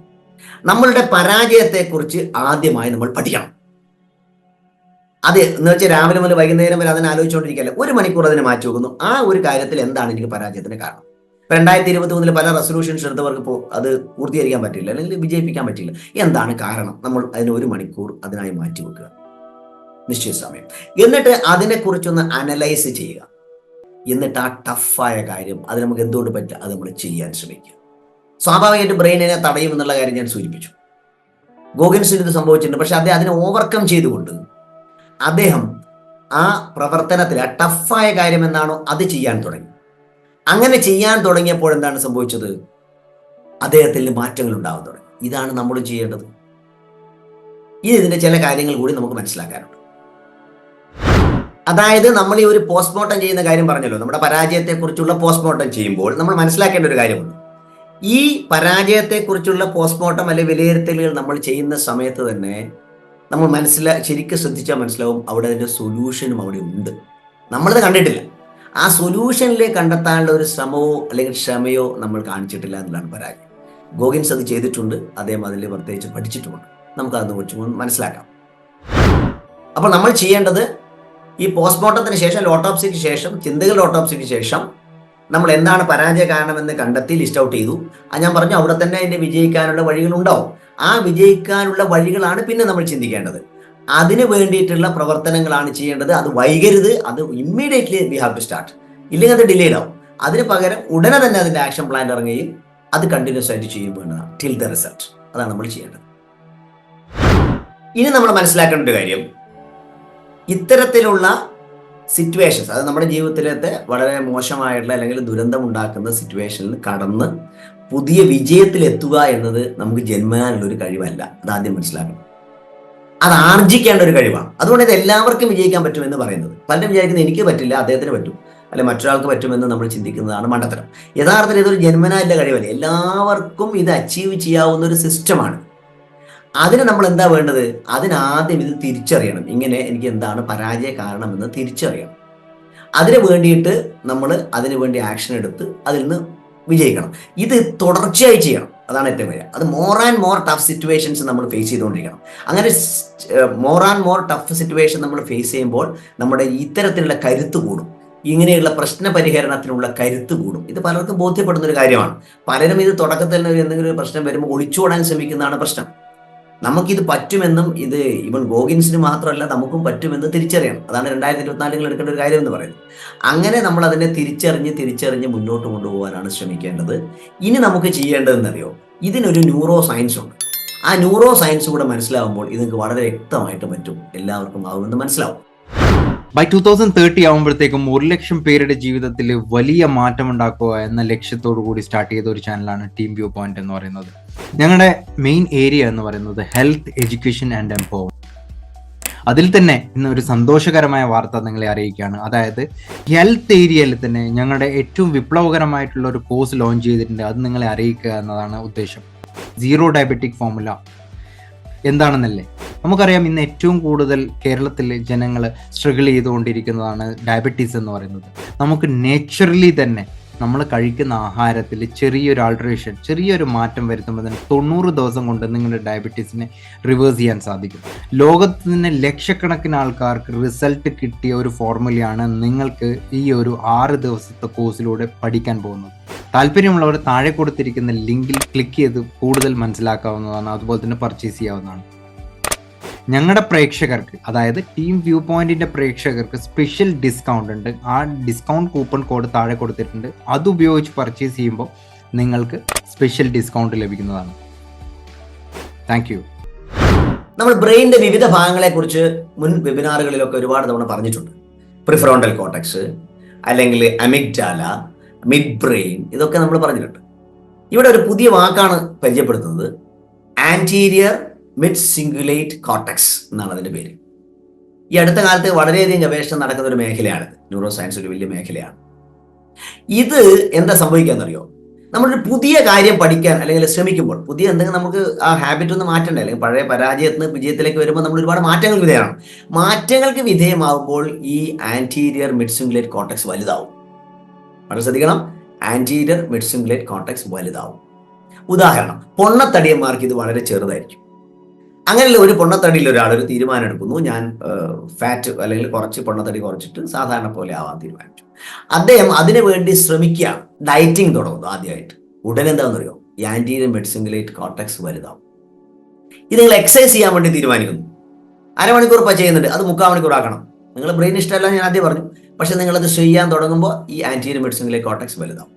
നമ്മളുടെ പരാജയത്തെക്കുറിച്ച് ആദ്യമായി നമ്മൾ പഠിക്കണം. അത് എന്ന് വെച്ചാൽ രാവിലെ മുതൽ വൈകുന്നേരം വരെ അതിനെ ആലോചിച്ചുകൊണ്ടിരിക്കല്ല ഒരു മണിക്കൂർ അതിനെ മാറ്റി വെക്കുന്നു. ആ ഒരു കാര്യത്തിൽ എന്താണ് എനിക്ക് പരാജയത്തിന് കാരണം? രണ്ടായിരത്തി ഇരുപത്തി മൂന്നിൽ പല റെസൊല്യൂഷൻസ് എടുത്തവർക്ക് ഇപ്പോൾ അത് പൂർത്തീകരിക്കാൻ പറ്റില്ല അല്ലെങ്കിൽ വിജയിപ്പിക്കാൻ പറ്റില്ല. എന്താണ് കാരണം? നമ്മൾ അതിന് ഒരു മണിക്കൂർ അതിനായി മാറ്റി വെക്കുക. നിശ്ചയ സമയം. എന്നിട്ട് അതിനെക്കുറിച്ചൊന്ന് അനലൈസ് ചെയ്യുക. എന്നിട്ട് ആ ടഫായ കാര്യം അത് നമുക്ക് എന്തുകൊണ്ട് പറ്റുക അത് നമ്മൾ ചെയ്യാൻ ശ്രമിക്കുക. സ്വാഭാവികമായിട്ട് ബ്രെയിനിനെ തടയും എന്നുള്ള കാര്യം ഞാൻ സൂചിപ്പിച്ചു. ഗോഗൻസിന് ഇത് സംഭവിച്ചിട്ടുണ്ട്. പക്ഷെ അദ്ദേഹം അതിനെ ഓവർകം ചെയ്തുകൊണ്ട് അദ്ദേഹം ആ പ്രവർത്തനത്തിൽ ആ ടഫായ കാര്യം എന്താണോ അത് ചെയ്യാൻ തുടങ്ങി. അങ്ങനെ ചെയ്യാൻ തുടങ്ങിയപ്പോൾ എന്താണ് സംഭവിച്ചത്? അദ്ദേഹത്തിൽ മാറ്റങ്ങൾ ഉണ്ടാവാൻ തുടങ്ങി. ഇതാണ് നമ്മൾ ചെയ്യേണ്ടത്. ഇനി ഇതിന്റെ ചില കാര്യങ്ങൾ കൂടി നമുക്ക് മനസ്സിലാക്കാനുണ്ട്. അതായത് നമ്മൾ ഈ ഒരു പോസ്റ്റ്മോർട്ടം ചെയ്യുന്ന കാര്യം പറഞ്ഞല്ലോ. നമ്മുടെ പരാജയത്തെക്കുറിച്ചുള്ള പോസ്റ്റ്മോർട്ടം ചെയ്യുമ്പോൾ നമ്മൾ മനസ്സിലാക്കേണ്ട ഒരു കാര്യമുണ്ട്. ഈ പരാജയത്തെക്കുറിച്ചുള്ള പോസ്റ്റ്മോർട്ടം അല്ലെങ്കിൽ വിലയിരുത്തലുകൾ നമ്മൾ ചെയ്യുന്ന സമയത്ത് തന്നെ നമ്മൾ മനസ്സിലാ ശരിക്കും ശ്രദ്ധിച്ചാൽ മനസ്സിലാവും അവിടെ അതിന്റെ സൊല്യൂഷനും അവിടെ ഉണ്ട്. നമ്മളത് കണ്ടിട്ടില്ല. ആ സൊല്യൂഷനിലെ കണ്ടെത്താനുള്ള ഒരു ശ്രമമോ അല്ലെങ്കിൽ ക്ഷമയോ നമ്മൾ കാണിച്ചിട്ടില്ല എന്നുള്ളതാണ് പരാജയം. ഗോഗിൻസ് അത് ചെയ്തിട്ടുണ്ട്. അദ്ദേഹം അതിൽ പ്രത്യേകിച്ച് പഠിച്ചിട്ടുമുണ്ട്. നമുക്ക് അതിനെ കുറിച്ച് മനസ്സിലാക്കാം. അപ്പോൾ നമ്മൾ ചെയ്യേണ്ടത് ഈ പോസ്റ്റ്മോർട്ടത്തിന് ശേഷം ലോട്ടോപ്സിക്ക് ശേഷം ചിന്തകളുടെ ഓട്ടോപ്സിക്ക് ശേഷം നമ്മൾ എന്താണ് പരാജയ കാരണമെന്ന് കണ്ടെത്തി ലിസ്റ്റ് ഔട്ട് ചെയ്തു. അത് ഞാൻ പറഞ്ഞു അവിടെ തന്നെ അതിന്റെ വിജയിക്കാനുള്ള വഴികളുണ്ടാവും. ആ വിജയിക്കാനുള്ള വഴികളാണ് പിന്നെ നമ്മൾ ചിന്തിക്കേണ്ടത്. അതിന് വേണ്ടിയിട്ടുള്ള പ്രവർത്തനങ്ങളാണ് ചെയ്യേണ്ടത്. അത് വൈകരുത്. അത് immediately we have to start ഇല്ലെങ്കിൽ അത് ഡിലേഡ് ആവും. അതിന് പകരം ഉടനെ തന്നെ അതിന്റെ ആക്ഷൻ പ്ലാൻ ഇറങ്ങുകയും അത് കണ്ടിന്യൂസ് ആയിട്ട് ചെയ്യുമ്പോൾ ടിൽ ദ റിസൾട്ട് അതാണ് നമ്മൾ ചെയ്യേണ്ടത്. ഇനി നമ്മൾ മനസ്സിലാക്കേണ്ട ഒരു കാര്യം. ഇത്തരത്തിലുള്ള സിറ്റുവേഷൻസ് അത് നമ്മുടെ ജീവിതത്തിലത്തെ വളരെ മോശമായിട്ടുള്ള അല്ലെങ്കിൽ ദുരന്തം ഉണ്ടാക്കുന്ന സിറ്റുവേഷനിൽ കടന്ന് പുതിയ വിജയത്തിലെത്തുക എന്നത് നമുക്ക് ജന്മനാനുള്ള ഒരു കഴിവല്ല. അത് ആദ്യം മനസ്സിലാക്കണം. അത് ആർജിക്കേണ്ട ഒരു കഴിവാണ്. അതുകൊണ്ട് ഇത് എല്ലാവർക്കും വിജയിക്കാൻ പറ്റുമെന്ന് പറയുന്നത്. പലരും വിചാരിക്കുന്നത് എനിക്ക് പറ്റില്ല അദ്ദേഹത്തിന് പറ്റും. അല്ലെ മറ്റൊരാൾക്ക് പറ്റുമെന്ന് നമ്മൾ ചിന്തിക്കുന്നതാണ് മണ്ടത്തരം. യഥാർത്ഥത്തിൽ ഇതൊരു ജന്മനായുള്ള കഴിവല്ല. എല്ലാവർക്കും ഇത് അച്ചീവ് ചെയ്യാവുന്ന ഒരു സിസ്റ്റമാണ് അതിന് നമ്മൾ എന്താ വേണ്ടത്? അതിനാദ്യം ഇത് തിരിച്ചറിയണം. ഇങ്ങനെ എനിക്ക് എന്താണ് പരാജയ കാരണമെന്ന് തിരിച്ചറിയണം. അതിന് വേണ്ടിയിട്ട് നമ്മൾ അതിന് വേണ്ടി ആക്ഷൻ എടുത്ത് അതിൽ നിന്ന് വിജയിക്കണം. ഇത് തുടർച്ചയായി ചെയ്യണം. അതാണ് ഏറ്റവും വലിയ. അത് more and more tough situations നമ്മൾ ഫേസ് ചെയ്തുകൊണ്ടിരിക്കണം. അങ്ങനെ more and more tough situation നമ്മൾ ഫേസ് ചെയ്യുമ്പോൾ നമ്മുടെ ഇത്തരത്തിലുള്ള കരുത്ത് കൂടും. ഇങ്ങനെയുള്ള പ്രശ്ന പരിഹരണത്തിനുള്ള കരുത്ത് കൂടും. ഇത് പലർക്കും ബോധ്യപ്പെടുന്ന ഒരു കാര്യമാണ്. പലരും ഇത് തുടക്കത്തിൽ എന്തെങ്കിലും ഒരു പ്രശ്നം വരുമ്പോൾ ഒളിച്ചോടാൻ ശ്രമിക്കുന്നതാണ് പ്രശ്നം. നമുക്കിത് പറ്റുമെന്നും ഇത് ഇവൻ ഗോഗിൻസിന് മാത്രമല്ല നമുക്കും പറ്റുമെന്ന് തിരിച്ചറിയണം. അതാണ് രണ്ടായിരത്തി ഇരുപത്തിനാലിൽ എടുക്കേണ്ട ഒരു കാര്യം എന്ന് പറയുന്നത്. അങ്ങനെ നമ്മൾ അതിനെ തിരിച്ചറിഞ്ഞ് തിരിച്ചറിഞ്ഞ് മുന്നോട്ട് കൊണ്ടുപോകാനാണ് ശ്രമിക്കേണ്ടത്. ഇനി നമുക്ക് ചെയ്യേണ്ടതെന്നറിയോ? ഇതിനൊരു ന്യൂറോ സയൻസ് ഉണ്ട്. ആ ന്യൂറോ സയൻസ് കൂടെ മനസ്സിലാവുമ്പോൾ ഇത് നിങ്ങൾക്ക് വളരെ വ്യക്തമായിട്ട് പറ്റും. എല്ലാവർക്കും ആവുമെന്ന് മനസ്സിലാവും. ബൈ ടു തൗസൻഡ് തേർട്ടി ആകുമ്പോഴത്തേക്കും ഒരു ലക്ഷം പേരുടെ ജീവിതത്തിൽ വലിയ മാറ്റം ഉണ്ടാക്കുക എന്ന ലക്ഷ്യത്തോടു കൂടി സ്റ്റാർട്ട് ചെയ്ത ഒരു ചാനലാണ് ടീം വ്യൂ പോയിന്റ് എന്ന് പറയുന്നത്. ഞങ്ങളുടെ മെയിൻ ഏരിയ എന്ന് പറയുന്നത് ഹെൽത്ത് എഡ്യൂക്കേഷൻ ആൻഡ് എംപവർ അതിൽ തന്നെ ഇന്ന് ഒരു സന്തോഷകരമായ വാർത്ത നിങ്ങളെ അറിയിക്കുകയാണ്. അതായത് ഹെൽത്ത് ഏരിയയിൽ തന്നെ ഞങ്ങളുടെ ഏറ്റവും വിപ്ലവകരമായിട്ടുള്ള ഒരു കോഴ്സ് ലോഞ്ച് ചെയ്തിട്ടുണ്ട്. അത് നിങ്ങളെ അറിയിക്കുക എന്നതാണ് ഉദ്ദേശം. സീറോ ഡയബറ്റിക് ഫോമുല എന്താണെന്നല്ലേ? നമുക്കറിയാം ഇന്ന് ഏറ്റവും കൂടുതൽ കേരളത്തിൽ ജനങ്ങൾ സ്ട്രഗിൾ ചെയ്തുകൊണ്ടിരിക്കുന്നതാണ് ഡയബറ്റീസ് എന്ന് പറയുന്നത്. നമുക്ക് നേച്ചുറലി തന്നെ നമ്മൾ കഴിക്കുന്ന ആഹാരത്തിൽ ചെറിയൊരു ആൾട്രേഷൻ ചെറിയൊരു മാറ്റം വരുത്തുമ്പോൾ തന്നെ തൊണ്ണൂറ് ദിവസം കൊണ്ട് നിങ്ങളുടെ ഡയബറ്റീസിനെ റിവേഴ്സ് ചെയ്യാൻ സാധിക്കും. ലോകത്ത് തന്നെ ലക്ഷക്കണക്കിന് ആൾക്കാർക്ക് റിസൾട്ട് കിട്ടിയ ഒരു ഫോർമുലയാണ് നിങ്ങൾക്ക് ഈ ഒരു ആറ് ദിവസത്തെ കോഴ്സിലൂടെ പഠിക്കാൻ പോകുന്നത്. താല്പര്യമുള്ളവർ താഴെ കൊടുത്തിരിക്കുന്ന ലിങ്കിൽ ക്ലിക്ക് ചെയ്ത് കൂടുതൽ മനസ്സിലാക്കാവുന്നതാണ് അതുപോലെ തന്നെ പർച്ചേസ് ചെയ്യാവുന്നതാണ്. ഞങ്ങളുടെ പ്രേക്ഷകർക്ക് അതായത് ടീം വ്യൂ പോയിന്റിന്റെ പ്രേക്ഷകർക്ക് സ്പെഷ്യൽ ഡിസ്കൗണ്ട് ഉണ്ട്. ആ ഡിസ്കൗണ്ട് കൂപ്പൺ കോഡ് താഴെ കൊടുത്തിട്ടുണ്ട്. അത് ഉപയോഗിച്ച് പർച്ചേസ് ചെയ്യുമ്പോൾ നിങ്ങൾക്ക് സ്പെഷ്യൽ ഡിസ്കൗണ്ട് ലഭിക്കുന്നതാണ്. താങ്ക് യു നമ്മൾ ബ്രെയിനിന്റെ വിവിധ ഭാഗങ്ങളെ കുറിച്ച് മുൻ വെബിനാറുകളിലൊക്കെ ഒരുപാട് തവണ പറഞ്ഞിട്ടുണ്ട്. പ്രിഫ്രോണ്ടൽ കോട്ടക്സ് അല്ലെങ്കിൽ അമിഗ്ഡാല മിഡ് ബ്രെയിൻ ഇതൊക്കെ നമ്മൾ പറഞ്ഞിട്ടുണ്ട്. ഇവിടെ ഒരു പുതിയ വാക്കാണ് പരിചയപ്പെടുത്തുന്നത്. ആന്റീരിയർ മിഡ് സിംഗുലേറ്റ് കോട്ടക്സ് എന്നാണ് അതിന്റെ പേര്. ഈ അടുത്ത കാലത്ത് വളരെയധികം ഗവേഷണം നടക്കുന്ന ഒരു മേഖലയാണ്. ന്യൂറോ സയൻസ് ഒരു വലിയ മേഖലയാണ്. ഇത് എന്താ സംഭവിക്കാന്നറിയോ? നമ്മളൊരു പുതിയ കാര്യം പഠിക്കാൻ അല്ലെങ്കിൽ ശ്രമിക്കുമ്പോൾ പുതിയ എന്തെങ്കിലും നമുക്ക് ആ ഹാബിറ്റ് ഒന്ന് മാറ്റണ്ടേ? അല്ലെങ്കിൽ പഴയ പരാജയത്തിൽ നിന്ന് വിജയത്തിലേക്ക് വരുമ്പോൾ നമ്മൾ ഒരുപാട് മാറ്റങ്ങൾ വിധേയമാണ്. മാറ്റങ്ങൾക്ക് വിധേയമാകുമ്പോൾ ഈ ആന്റീരിയർ മിഡ് സിംഗുലേറ്റ് കോട്ടക്സ് വലുതാവും. വളരെ ശ്രദ്ധിക്കണം. ആന്റീരിയർ മിഡ് സിംഗുലേറ്റ് കോട്ടക്സ് വലുതാവും. ഉദാഹരണം പൊണ്ണത്തടിയന്മാർക്ക് ഇത് വളരെ ചെറുതായിരിക്കും. അങ്ങനെയുള്ള ഒരു പൊണ്ണത്തടിയിൽ ഒരാൾ ഒരു തീരുമാനം എടുക്കുന്നു. ഞാൻ ഫാറ്റ് അല്ലെങ്കിൽ കുറച്ച് പൊണ്ണത്തടി കുറച്ചിട്ട് സാധാരണ പോലെ ആവാൻ തീരുമാനിച്ചു. അദ്ദേഹം അതിനു വേണ്ടി ശ്രമിക്കുകയാണ് ഡയറ്റിങ് തുടങ്ങുന്നു ആദ്യമായിട്ട്. ഉടനെ അറിയോ ആന്റീരിയർ മെഡിസിംഗുലേറ്റ് കോട്ടക്സ് വലുതാവും. ഇത് നിങ്ങൾ എക്സസൈസ് ചെയ്യാൻ വേണ്ടി തീരുമാനിക്കുന്നു. അരമണിക്കൂർ ഇപ്പം ചെയ്യുന്നുണ്ട്. അത് മുക്കാൽ മണിക്കൂർ ആക്കണം. നിങ്ങൾ ബ്രെയിൻ ഇഷ്ടമല്ല ഞാൻ ആദ്യം പറഞ്ഞു. പക്ഷെ നിങ്ങളത് ചെയ്യാൻ തുടങ്ങുമ്പോൾ ഈ ആന്റീരിയർ മെഡിസിംഗുലേറ്റ് കോട്ടക്സ് വലുതാവും.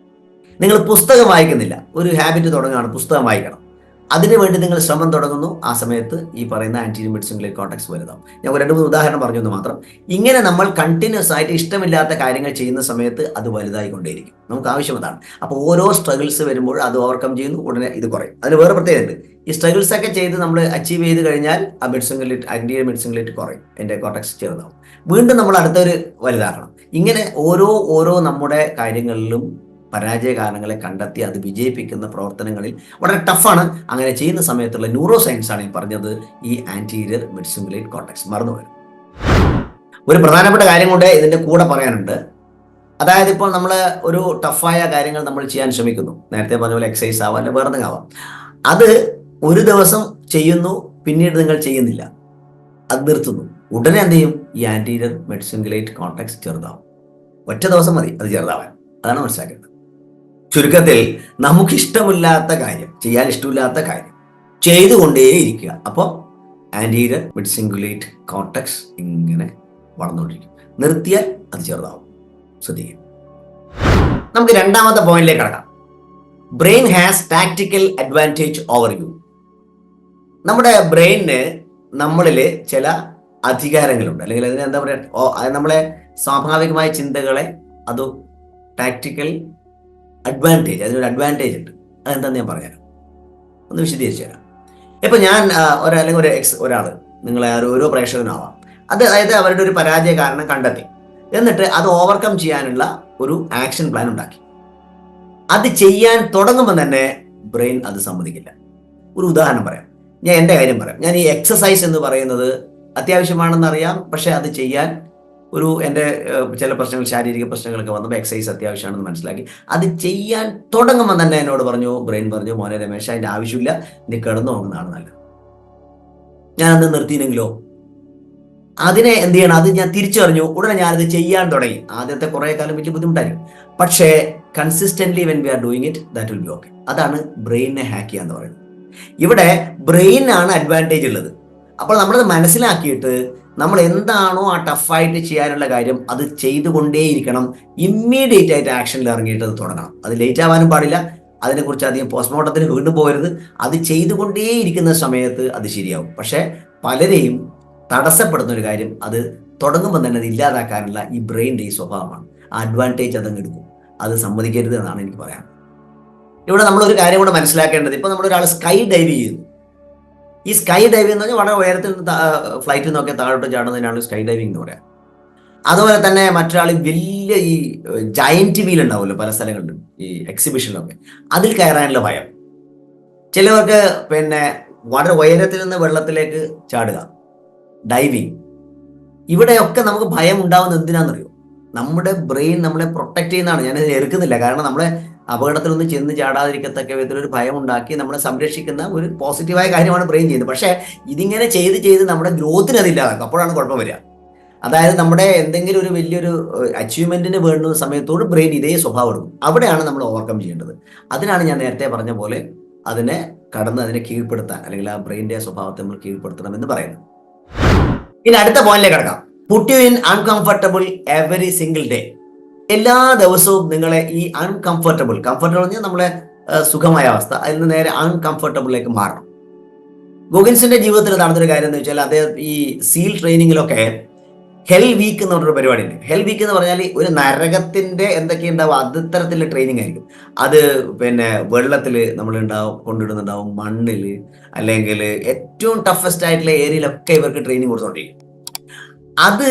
നിങ്ങൾ പുസ്തകം വായിക്കുന്നില്ല. ഒരു ഹാബിറ്റ് തുടങ്ങുകയാണ്. പുസ്തകം വായിക്കണം. അതിനുവേണ്ടി നിങ്ങൾ ശ്രമം തുടങ്ങുന്നു. ആ സമയത്ത് ഈ പറയുന്ന ആന്റി മെഡിസിൻകളിൽ കോൺടാക്ട്സ് വലുതാവും ഞാൻ രണ്ട് മൂന്ന് ഉദാഹരണം പറഞ്ഞു എന്ന് മാത്രം. ഇങ്ങനെ നമ്മൾ കണ്ടിന്യൂസ് ആയിട്ട് ഇഷ്ടമില്ലാത്ത കാര്യങ്ങൾ ചെയ്യുന്ന സമയത്ത് അത് വലുതായി കൊണ്ടേയിരിക്കും നമുക്ക് ആവശ്യം അതാണ്. അപ്പോൾ ഓരോ സ്ട്രഗിൾസ് വരുമ്പോൾ അത് ഓവർകം ചെയ്യുന്നു ഉടനെ ഇത് കുറയും. അതിന് വേറെ പ്രത്യേകതയുണ്ട്. ഈ സ്ട്രഗിൾസ് ഒക്കെ ചെയ്ത് നമ്മൾ അച്ചീവ് ചെയ്ത് കഴിഞ്ഞാൽ ആ മെഡിസിൻകളിൽ ആന്റി മെഡിസിൻകളിൽ കുറയും. എന്റെ കോട്ടക്സ് ചെറുതാവും. വീണ്ടും നമ്മൾ അടുത്തൊരു വലുതാക്കണം. ഇങ്ങനെ ഓരോ ഓരോ നമ്മുടെ കാര്യങ്ങളിലും പരാജയ കാരണങ്ങളെ കണ്ടെത്തി അത് വിജയിപ്പിക്കുന്ന പ്രവർത്തനങ്ങളിൽ വളരെ ടഫാണ്. അങ്ങനെ ചെയ്യുന്ന സമയത്തുള്ള ന്യൂറോ സയൻസ് ആണ് ഈ പറഞ്ഞത്. ഈ ആന്റീരിയർ മെഡിസിംഗുലേറ്റ് കോട്ടക്സ് മറന്നുപോയത് ഒരു പ്രധാനപ്പെട്ട കാര്യം കൊണ്ട് ഇതിന്റെ കൂടെ പറയാനുണ്ട്. അതായത് ഇപ്പോൾ നമ്മൾ ഒരു ടഫായ കാര്യങ്ങൾ നമ്മൾ ചെയ്യാൻ ശ്രമിക്കുന്നു. നേരത്തെ പറഞ്ഞ പോലെ എക്സസൈസ് ആവാം അല്ലെങ്കിൽ വേറെ ആവാം. അത് ഒരു ദിവസം ചെയ്യുന്നു പിന്നീട് നിങ്ങൾ ചെയ്യുന്നില്ല. അത് നിർത്തുന്നു. ഉടനെ എന്ത് ചെയ്യും? ഈ ആന്റീരിയർ മെഡിസിൻഗുലേറ്റ് കോൺടാക്ട്സ് ചെറുതാവും. ഒറ്റ ദിവസം മതി അത് ചെറുതാവാൻ. അതാണ് മനസ്സിലാക്കേണ്ടത്. ചുരുക്കത്തിൽ നമുക്കിഷ്ടമില്ലാത്ത കാര്യം ചെയ്യാൻ ഇഷ്ടമില്ലാത്ത കാര്യം ചെയ്തുകൊണ്ടേയിരിക്കുക. അപ്പോൾ ആന്റീരിയർ മിഡ് സിംഗുലേറ്റ് കോൺടാക്ട്സ് ഇങ്ങനെ വളർന്നുകൊണ്ടിരിക്കും. നിർത്തിയാൽ അത് ചെറുതാവും. ശ്രദ്ധിക്കും നമുക്ക് രണ്ടാമത്തെ പോയിന്റിലേക്ക് കടക്കാം. Brain has tactical advantage over you നമ്മുടെ ബ്രെയിനിന് നമ്മളിൽ ചില അധികാരങ്ങളുണ്ട്. അല്ലെങ്കിൽ അതിന് എന്താ പറയുക നമ്മളെ സ്വാഭാവികമായ ചിന്തകളെ അത് ടാക്ടിക്കൽ അഡ്വാന്റേജ് അതിനൊരു അഡ്വാന്റേജ് ഉണ്ട്. അതെന്താന്ന് ഞാൻ പറഞ്ഞുതരാം ഒന്ന് വിശദീകരിച്ചു തരാം. ഇപ്പം ഞാൻ ഒരല്ലെങ്കിൽ ഒരു അല്ലെങ്കിൽ ഒരു എക്സ് ഒരാൾ നിങ്ങളെ ഓരോ പ്രേക്ഷകനാവാം. അത് അതായത് അവരുടെ ഒരു പരാജയ കാരണം കണ്ടെത്തി. എന്നിട്ട് അത് ഓവർകം ചെയ്യാനുള്ള ഒരു ആക്ഷൻ പ്ലാൻ ഉണ്ടാക്കി. അത് ചെയ്യാൻ തുടങ്ങുമ്പോൾ തന്നെ ബ്രെയിൻ അത് സമ്മതിക്കില്ല. ഒരു ഉദാഹരണം പറയാം. ഞാൻ എന്റെ കാര്യം പറയാം. ഞാൻ ഈ എക്സസൈസ് എന്ന് പറയുന്നത് അത്യാവശ്യമാണെന്ന് അറിയാം. പക്ഷേ അത് ചെയ്യാൻ ഒരു എന്റെ ചില പ്രശ്നങ്ങൾ ശാരീരിക പ്രശ്നങ്ങളൊക്കെ വന്നപ്പോൾ എക്സസൈസ് അത്യാവശ്യമാണെന്ന് മനസ്സിലാക്കി. അത് ചെയ്യാൻ തുടങ്ങുമ്പോൾ തന്നെ എന്നോട് പറഞ്ഞു ബ്രെയിൻ പറഞ്ഞു മോനെ രമേശ അതിന്റെ ആവശ്യമില്ല നീ കിടന്നു പോകുന്നതാണ് നല്ലത് ഞാൻ അന്ന് നിർത്തിയില്ലെങ്കിലോ? അതിനെ എന്ത് ചെയ്യണം? അത് ഞാൻ തിരിച്ചറിഞ്ഞു ഉടനെ ഞാനത് ചെയ്യാൻ തുടങ്ങി. ആദ്യത്തെ കുറേ കാലം വലിയ ബുദ്ധിമുട്ടായിരിക്കും. പക്ഷേ consistently when we are doing it that will be okay അതാണ് ബ്രെയിനെ ഹാക്ക് ചെയ്യാന്ന് പറയുന്നത്. ഇവിടെ ബ്രെയിനാണ് അഡ്വാന്റേജ് ഉള്ളത്. അപ്പോൾ നമ്മളത് മനസ്സിലാക്കിയിട്ട് നമ്മൾ എന്താണോ ആ ടഫായിട്ട് ചെയ്യാനുള്ള കാര്യം അത് ചെയ്തുകൊണ്ടേയിരിക്കണം. ഇമ്മീഡിയറ്റ് ആയിട്ട് ആക്ഷനിൽ ഇറങ്ങിയിട്ട് അത് തുടങ്ങണം. അത് ലേറ്റ് ആവാനും പാടില്ല. അതിനെക്കുറിച്ച് അധികം പോസ്റ്റ്മോർട്ടത്തിന് വീണ്ടും പോകരുത്. അത് ചെയ്തുകൊണ്ടേയിരിക്കുന്ന സമയത്ത് അത് ശരിയാവും. പക്ഷേ പലരെയും തടസ്സപ്പെടുന്ന ഒരു കാര്യം അത് തുടങ്ങുമ്പോൾ തന്നെ അത് ഇല്ലാതാക്കാനുള്ള ഈ ബ്രെയിന്റെ ഈ സ്വഭാവമാണ്. ആ അഡ്വാന്റേജ് അതങ്ങ് എടുക്കും. അത് സമ്മതിക്കരുത് എന്നാണ് എനിക്ക് പറയാൻ ഇവിടെ നമ്മൾ ഒരു കാര്യം കൂടെ മനസ്സിലാക്കേണ്ടത്. ഇപ്പോൾ നമ്മളൊരാൾ സ്കൈ ഡൈവ് ചെയ്യുന്നു. ഈ സ്കൈ ഡൈവിംഗ് എന്ന് പറഞ്ഞാൽ വളരെ ഉയരത്തിൽ ഫ്ലൈറ്റിൽ നിന്നൊക്കെ താഴോട്ട് ചാടുന്നതിനാണ് സ്കൈ ഡൈവിംഗ് എന്ന് പറയാം. അതുപോലെ തന്നെ മറ്റൊരാൾ വലിയ ഈ ജയന്റ് വീൽ ഉണ്ടാവുമല്ലോ പല സ്ഥലങ്ങളിലും ഈ എക്സിബിഷനിലൊക്കെ അതിൽ കയറാനുള്ള ഭയം. ചിലവർക്ക് പിന്നെ വളരെ ഉയരത്തിൽ നിന്ന് വെള്ളത്തിലേക്ക് ചാടുക. ഡൈവിങ് ഇവിടെയൊക്കെ നമുക്ക് ഭയം ഉണ്ടാവുന്ന എന്തിനാണെന്നറിയോ? നമ്മുടെ ബ്രെയിൻ നമ്മളെ പ്രൊട്ടക്ട് ചെയ്യുന്നതാണ്. ഞാനിത് എറുക്കുന്നില്ല കാരണം നമ്മളെ അപകടത്തിലൊന്നും ചെന്ന് ചാടാതിരിക്കത്തക്ക വിധത്തിൽ ഒരു ഭയം ഉണ്ടാക്കി നമ്മളെ സംരക്ഷിക്കുന്ന ഒരു പോസിറ്റീവായ കാര്യമാണ് ബ്രെയിൻ ചെയ്യുന്നത്. പക്ഷേ ഇതിങ്ങനെ ചെയ്ത് ചെയ്ത് നമ്മുടെ ഗ്രോത്തിന് അതില്ലാതാക്കും. അപ്പോഴാണ് കുഴപ്പം വരിക. അതായത് നമ്മുടെ എന്തെങ്കിലും ഒരു വലിയൊരു അച്ചീവ്മെന്റിന് വേണ്ടുന്ന സമയത്തോട് ബ്രെയിൻ ഇതേ സ്വഭാവം എടുക്കും. അവിടെയാണ് നമ്മൾ ഓവർകം ചെയ്യേണ്ടത്. അതിനാണ് ഞാൻ നേരത്തെ പറഞ്ഞ പോലെ അതിനെ കടന്ന് അതിനെ കീഴ്പ്പെടുത്താൻ അല്ലെങ്കിൽ ആ ബ്രെയിന്റെ സ്വഭാവത്തെ നമ്മൾ കീഴ്പ്പെടുത്തണം എന്ന് പറയുന്നത്. ഇനി അടുത്ത പോയിന്റിലേക്ക് കിടക്കാം. Put you in uncomfortable every single day എല്ലാ ദിവസവും നിങ്ങളെ ഈ അൺകംഫർട്ടബിൾ കംഫർട്ടബിൾ പറഞ്ഞാൽ നമ്മളെ സുഖമായ അവസ്ഥ അതിൽ നിന്ന് നേരെ അൺകംഫർട്ടബിളിലേക്ക് മാറണം. ഗോഗിൻസിന്റെ ജീവിതത്തിൽ നടന്നൊരു കാര്യം എന്ന് വെച്ചാൽ അദ്ദേഹം ഈ സീൽ ട്രെയിനിങ്ങിലൊക്കെ ഹെൽ വീക്ക് എന്ന് പറഞ്ഞൊരു പരിപാടി ഉണ്ട് ഹെൽ വീക്ക് എന്ന് പറഞ്ഞാൽ ഒരു നരകത്തിന്റെ എന്തൊക്കെയുണ്ടാവും അത്തരത്തിലുള്ള ട്രെയിനിങ് ആയിരിക്കും. അത് പിന്നെ വെള്ളത്തിൽ നമ്മൾ ഉണ്ടാവും കൊണ്ടിടുന്നുണ്ടാവും മണ്ണിൽ അല്ലെങ്കിൽ ഏറ്റവും ടഫസ്റ്റ് ആയിട്ടുള്ള ഏരിയയിലൊക്കെ ഇവർക്ക് ട്രെയിനിങ് കൊടുത്തോണ്ടിരിക്കും. അത്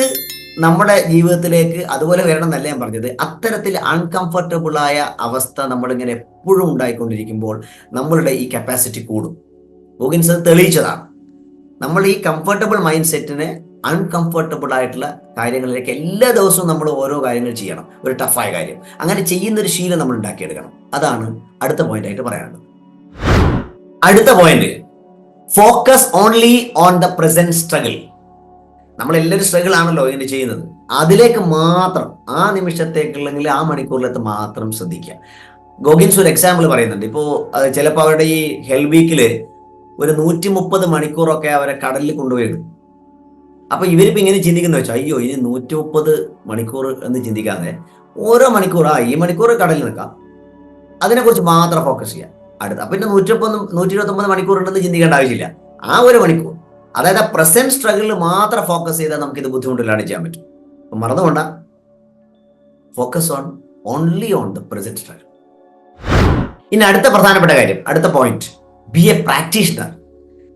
നമ്മുടെ ജീവിതത്തിലേക്ക് അതുപോലെ വരണം എന്നല്ല ഞാൻ പറഞ്ഞത്. അത്തരത്തിൽ അൺകംഫർട്ടബിൾ ആയ അവസ്ഥ നമ്മളിങ്ങനെ എപ്പോഴും ഉണ്ടായിക്കൊണ്ടിരിക്കുമ്പോൾ നമ്മളുടെ ഈ കപ്പാസിറ്റി കൂടും. ഗോഗിൻസ് അത് തെളിയിച്ചതാണ്. നമ്മൾ ഈ കംഫർട്ടബിൾ മൈൻഡ് സെറ്റിനെ അൺകംഫർട്ടബിൾ ആയിട്ടുള്ള കാര്യങ്ങളിലേക്ക് എല്ലാ ദിവസവും നമ്മൾ ഓരോ കാര്യങ്ങൾ ചെയ്യണം. ഒരു ടഫായ കാര്യം. അങ്ങനെ ചെയ്യുന്ന ഒരു ശീലം നമ്മൾ ഉണ്ടാക്കിയെടുക്കണം. അതാണ് അടുത്ത പോയിന്റ് ആയിട്ട് പറയാനുള്ളത്. അടുത്ത point focus only on the present struggle നമ്മൾ എല്ലാവരും സ്ട്രഗിൾ ആണല്ലോ ഇങ്ങനെ ചെയ്യുന്നത്. അതിലേക്ക് മാത്രം ആ നിമിഷത്തേക്കുള്ളെങ്കിൽ ആ മണിക്കൂറിലേക്ക് മാത്രം ശ്രദ്ധിക്കുക. ഗോഗിൻസ് ഒരു എക്സാമ്പിൾ പറയുന്നുണ്ട്. ഇപ്പോൾ ചിലപ്പോൾ അവരുടെ ഈ ഹെൽ വീക്കിൽ ഒരു നൂറ്റി മുപ്പത് മണിക്കൂറൊക്കെ അവരെ കടലിൽ കൊണ്ടുപോയിടും. അപ്പൊ ഇവരിപ്പോ ഇങ്ങനെ ചിന്തിക്കുന്ന വെച്ചാൽ അയ്യോ ഇനി നൂറ്റി മുപ്പത് മണിക്കൂർ എന്ന് ചിന്തിക്കാതെ ഓരോ മണിക്കൂർ ആ ഈ മണിക്കൂർ കടലിൽ നിൽക്കാം. അതിനെക്കുറിച്ച് മാത്രം ഫോക്കസ് ചെയ്യാം അടുത്ത പിന്നെ നൂറ്റി മുപ്പത് നൂറ്റി ഇരുപത്തി ഒമ്പത് മണിക്കൂർ ഉണ്ടെന്ന് ചിന്തിക്കേണ്ട ആവശ്യമില്ല. ആ ഒരു മണിക്കൂർ. അതായത് ആ പ്രസന്റ് സ്ട്രഗിളിൽ മാത്രം ഫോക്കസ് ചെയ്താൽ നമുക്ക് ഇത് ബുദ്ധിമുട്ടില്ലാണ്ട് ചെയ്യാൻ പറ്റും. അപ്പം മറന്നുകൊണ്ട focus on only on the present struggle ഇനി അടുത്ത പ്രധാനപ്പെട്ട കാര്യം അടുത്ത പോയിന്റ് ബി എ പ്രാക്ടീഷണർ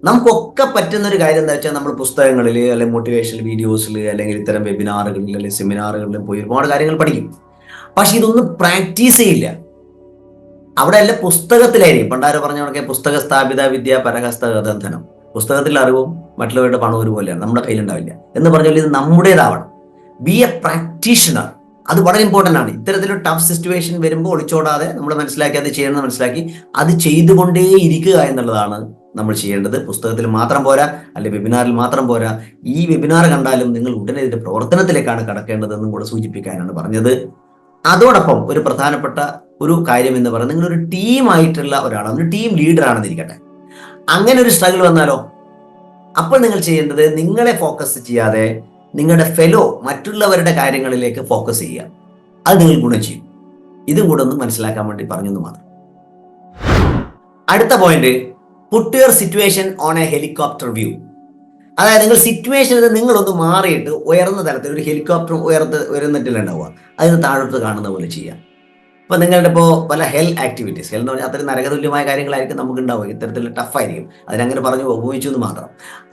നമുക്കൊക്കെ പറ്റുന്ന ഒരു കാര്യം എന്താ വെച്ചാൽ നമ്മൾ പുസ്തകങ്ങളിൽ അല്ലെങ്കിൽ മോട്ടിവേഷണൽ വീഡിയോസിൽ അല്ലെങ്കിൽ ഇത്തരം വെബിനാറുകളിൽ അല്ലെങ്കിൽ സെമിനാറുകളിൽ പോയി ഒരുപാട് കാര്യങ്ങൾ പഠിക്കും. പക്ഷെ ഇതൊന്നും പ്രാക്ടീസ് ചെയ്യില്ല. അവിടെ അല്ല പുസ്തകത്തിലായിരിക്കും. പണ്ടാരോ പറഞ്ഞ കണക്കെ പുസ്തക സ്ഥാപിത വിദ്യ പരഹസ്തഗന്ധനം പുസ്തകത്തിലെ അറിവും മറ്റുള്ളവരുടെ പണവും ഒരുപോലെയാണ്. നമ്മുടെ കയ്യിലുണ്ടാവില്ല. എന്ന് പറഞ്ഞാൽ ഇത് നമ്മുടേതാവണം. ബി എ പ്രാക്ടീഷണർ അത് വളരെ ഇമ്പോർട്ടന്റ് ആണ്. ഇത്തരത്തിലൊരു ടഫ് സിറ്റുവേഷൻ വരുമ്പോൾ ഒളിച്ചോടാതെ നമ്മൾ മനസ്സിലാക്കി അത് ചെയ്യണമെന്ന് മനസ്സിലാക്കി അത് ചെയ്തുകൊണ്ടേ ഇരിക്കുക എന്നുള്ളതാണ് നമ്മൾ ചെയ്യേണ്ടത്. പുസ്തകത്തിൽ മാത്രം പോരാ അല്ലെങ്കിൽ വെബിനാറിൽ മാത്രം പോരാ. ഈ വെബിനാർ കണ്ടാലും നിങ്ങൾ ഉടനെ ഇതിന്റെ പ്രവർത്തനത്തിലേക്കാണ് കടക്കേണ്ടതെന്നും കൂടെ സൂചിപ്പിക്കാനാണ് പറഞ്ഞത്. അതോടൊപ്പം ഒരു പ്രധാനപ്പെട്ട ഒരു കാര്യം എന്ന് പറയുന്നത് നിങ്ങളൊരു ടീമായിട്ടുള്ള ഒരാളാണ്. ഒരു ടീം ലീഡർ ആണെന്നിരിക്കട്ടെ. അങ്ങനെ ഒരു സ്ട്രഗിൾ വന്നാലോ? അപ്പോൾ നിങ്ങൾ ചെയ്യേണ്ടത് നിങ്ങളെ ഫോക്കസ് ചെയ്യാതെ നിങ്ങളുടെ ഫെലോ മറ്റുള്ളവരുടെ കാര്യങ്ങളിലേക്ക് ഫോക്കസ് ചെയ്യുക. അത് നിങ്ങൾ ഗുണം ചെയ്യും. ഇതും കൂടെ ഒന്ന് മനസ്സിലാക്കാൻ വേണ്ടി പറഞ്ഞെന്ന് മാത്രം. അടുത്ത point put your situation on a helicopter view അതായത് നിങ്ങൾ സിറ്റുവേഷനിൽ നിങ്ങളൊന്ന് മാറിയിട്ട് ഉയർന്ന തരത്തിൽ ഒരു ഹെലികോപ്റ്റർ ഉയർത്ത് ഉയർന്നിട്ടില്ല ഉണ്ടാവുക. അതിന് താഴോട്ട് കാണുന്ന പോലെ ചെയ്യാം ഇപ്പൊ നിങ്ങളുടെ ഇപ്പോൾ പല ഹെൽ ആക്ടിവിറ്റീസ് ഹെൽ എന്ന് പറഞ്ഞാൽ അത്തരം നരകതുല്യമായ കാര്യങ്ങളായിരിക്കും നമുക്ക് ഉണ്ടാവുക ഇത്തരത്തിൽ ടഫായിരിക്കും. അതിനങ്ങനെ പറഞ്ഞു ഉപയോഗിച്ചു എന്ന് മാത്രം.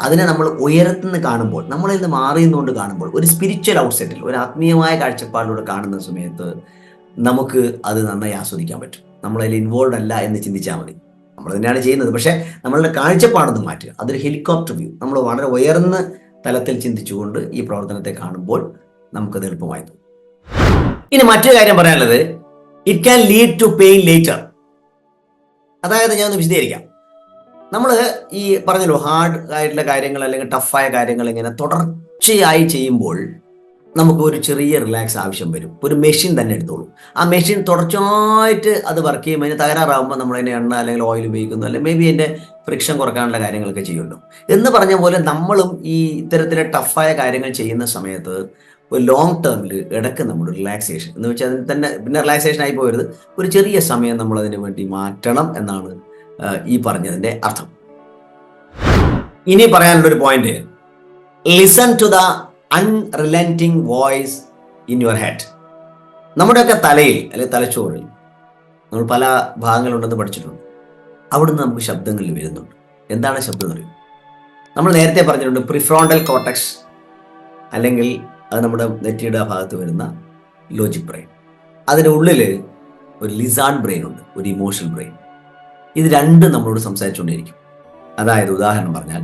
അതിനെ നമ്മൾ ഉയരത്തുനിന്ന് കാണുമ്പോൾ നമ്മളിൽ നിന്ന് മാറി നിന്നുകൊണ്ട് കാണുമ്പോൾ ഒരു സ്പിരിച്വൽ ഔട്ട്സെറ്റിൽ ഒരു ആത്മീയമായ കാഴ്ചപ്പാടിലൂടെ കാണുന്ന സമയത്ത് നമുക്ക് അത് നന്നായി ആസ്വദിക്കാൻ പറ്റും. നമ്മളതിൽ ഇൻവോൾവ് അല്ല എന്ന് ചിന്തിച്ചാൽ മതി. നമ്മൾ തന്നെയാണ് ചെയ്യുന്നത്. പക്ഷേ നമ്മളുടെ കാഴ്ചപ്പാടൊന്ന് മാറ്റുക. അതൊരു ഹെലികോപ്റ്റർ വ്യൂ നമ്മൾ വളരെ ഉയർന്ന തലത്തിൽ ചിന്തിച്ചുകൊണ്ട് ഈ പ്രവർത്തനത്തെ കാണുമ്പോൾ നമുക്കത് എളുപ്പമായി തോന്നും. ഇനി മറ്റൊരു കാര്യം പറയാനുള്ളത് it can lead to pain later അതായത് ഞാൻ ഒന്ന് വിശദീകരിക്കാം. നമ്മൾ ഈ പറഞ്ഞല്ലോ ഹാർഡ് ആയിട്ടുള്ള കാര്യങ്ങൾ അല്ലെങ്കിൽ ടഫായ കാര്യങ്ങൾ ഇങ്ങനെ തുടർച്ചയായി ചെയ്യുമ്പോൾ നമുക്ക് ഒരു ചെറിയ റിലാക്സ് ആവശ്യം വരും. ഒരു മെഷീൻ തന്നെ എടുത്തോളൂ. ആ മെഷീൻ തുടർച്ചയായിട്ട് അത് വർക്ക് ചെയ്യുമ്പോൾ അതിന് തകരാറാകുമ്പോൾ നമ്മൾ അതിനെ എണ്ണ അല്ലെങ്കിൽ ഓയിൽ ഉപയോഗിക്കുന്നു അല്ലെങ്കിൽ മേ ബി അതിന്റെ ഫ്രിക്ഷൻ കുറക്കാനുള്ള കാര്യങ്ങളൊക്കെ ചെയ്യുള്ളൂ എന്ന് പറഞ്ഞ പോലെ നമ്മളും ഈ ഇത്തരത്തിലെ ടഫായ കാര്യങ്ങൾ ചെയ്യുന്ന സമയത്ത് ഒരു ലോങ് ടേമിൽ ഇടയ്ക്ക് നമ്മൾ റിലാക്സേഷൻ എന്ന് വെച്ചാൽ അതിന് തന്നെ പിന്നെ റിലാക്സേഷൻ ആയി പോകരുത്. ഒരു ചെറിയ സമയം നമ്മൾ അതിന് വേണ്ടി മാറ്റണം എന്നാണ് ഈ പറഞ്ഞതിന്റെ അർത്ഥം. ഇനി പറയാനുള്ള ഒരു point listen to the unrelenting voice in your head നമ്മുടെയൊക്കെ തലയിൽ അല്ലെങ്കിൽ തലച്ചോറിൽ നമ്മൾ പല ഭാഗങ്ങളുണ്ടെന്ന് പഠിച്ചിട്ടുണ്ട്. അവിടുന്ന് നമുക്ക് ശബ്ദങ്ങൾ വരുന്നുണ്ട്. എന്താണ് ശബ്ദം എന്ന് നമ്മൾ നേരത്തെ പറഞ്ഞിട്ടുണ്ട് പ്രിഫ്രോണ്ടൽ കോട്ടക്സ് അല്ലെങ്കിൽ അത് നമ്മുടെ നെറ്റിയുടെ ആ ഭാഗത്ത് വരുന്ന ലോജിക് ബ്രെയിൻ അതിന്റെ ഉള്ളിൽ ഒരു ലിസാൺ ബ്രെയിൻ ഉണ്ട് ഒരു ഇമോഷണൽ ബ്രെയിൻ ഇത് രണ്ടും നമ്മളോട് സംസാരിച്ചുകൊണ്ടിരിക്കും അതായത് ഉദാഹരണം പറഞ്ഞാൽ